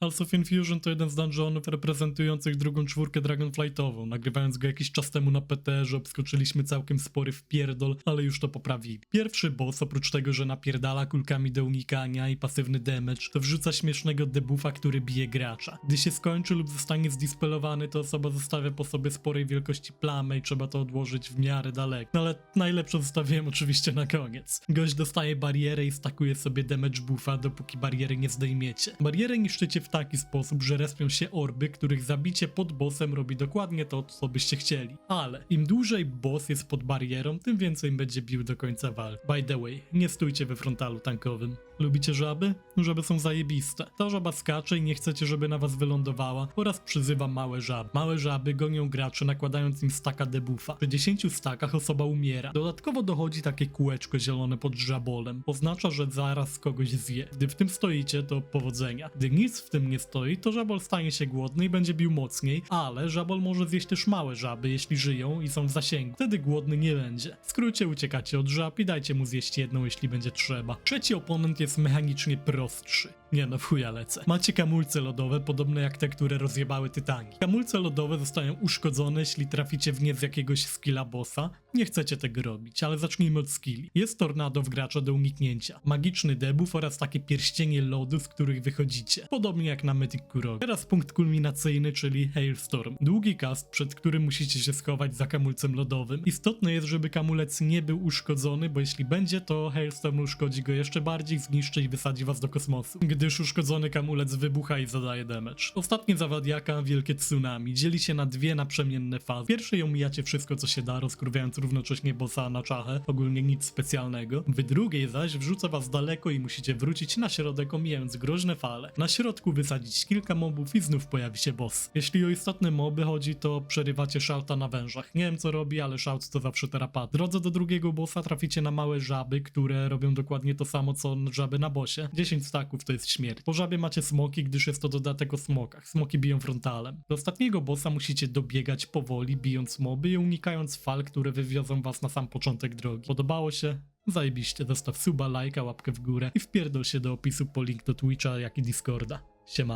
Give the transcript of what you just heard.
House of Infusion to jeden z dungeonów reprezentujących drugą czwórkę Dragonflightową. Nagrywając go jakiś czas temu na PTR-ze obskoczyliśmy całkiem spory wpierdol, ale już to poprawili. Pierwszy boss, oprócz tego, że napierdala kulkami do unikania i pasywny damage, to wrzuca śmiesznego debuffa, który bije gracza. Gdy się skończy lub zostanie zdispelowany, to osoba zostawia po sobie sporej wielkości plamę i trzeba to odłożyć w miarę daleko. No ale najlepsze zostawiłem oczywiście na koniec. Gość dostaje barierę i stakuje sobie damage buffa, dopóki bariery nie zdejmiecie. Barierę niszczycie w taki sposób, że respią się orby, których zabicie pod bossem robi dokładnie to, co byście chcieli. Ale im dłużej boss jest pod barierą, tym więcej będzie bił do końca walki. By the way, nie stójcie we frontalu tankowym. Lubicie żaby? Żaby są zajebiste. Ta żaba skacze i nie chcecie, żeby na was wylądowała oraz przyzywa małe żaby. Małe żaby gonią graczy, nakładając im staka debuffa. Przy 10 stakach osoba umiera. Dodatkowo dochodzi takie kółeczko zielone pod żabolem. Oznacza, że zaraz kogoś zje. Gdy w tym stoicie, to powodzenia. Gdy nic w tym nie stoi, to żabol stanie się głodny i będzie bił mocniej, ale żabol może zjeść też małe żaby, jeśli żyją i są w zasięgu. Wtedy głodny nie będzie. W skrócie uciekacie od żab i dajcie mu zjeść jedną, jeśli będzie trzeba. Trzeci oponent jest mechanicznie prostszy. Nie no, w chuja lecę. Macie kamulce lodowe, podobne jak te, które rozjebały Tytangi. Kamulce lodowe zostają uszkodzone, jeśli traficie w nie z jakiegoś skilla bossa. Nie chcecie tego robić, ale zacznijmy od skilli. Jest tornado w gracza do uniknięcia, magiczny debuff oraz takie pierścienie lodu, z których wychodzicie. Podobnie jak na Mythic Kurogi. Teraz punkt kulminacyjny, czyli Hailstorm. Długi cast, przed którym musicie się schować za kamulcem lodowym. Istotne jest, żeby kamulec nie był uszkodzony, bo jeśli będzie, to Hailstorm uszkodzi go jeszcze bardziej, zniszczy i wysadzi was do kosmosu. Gdyż uszkodzony kamulec wybucha i zadaje damage. Ostatnie zawadiaka, wielkie tsunami, dzieli się na dwie naprzemienne fazy. Pierwszej omijacie wszystko, co się da, rozkurwiając równocześnie bossa na czachę, ogólnie nic specjalnego. W drugiej zaś wrzuca was daleko i musicie wrócić na środek, omijając groźne fale. Na środku wysadzić kilka mobów i znów pojawi się boss. Jeśli o istotne moby chodzi, to przerywacie szauta na wężach. Nie wiem co robi, ale szaut to zawsze terapat. Drodze do drugiego bossa traficie na małe żaby, które robią dokładnie to samo co żaby na bosie. 10 staków to śmierć. Po żabie macie smoki, gdyż jest to dodatek o smokach. Smoki biją frontalem. Do ostatniego bossa musicie dobiegać powoli, bijąc moby i unikając fal, które wywiozą was na sam początek drogi. Podobało się? Zajebiście, zostaw suba, lajka, łapkę w górę i wpierdol się do opisu po link do Twitcha, jak i Discorda. Siema.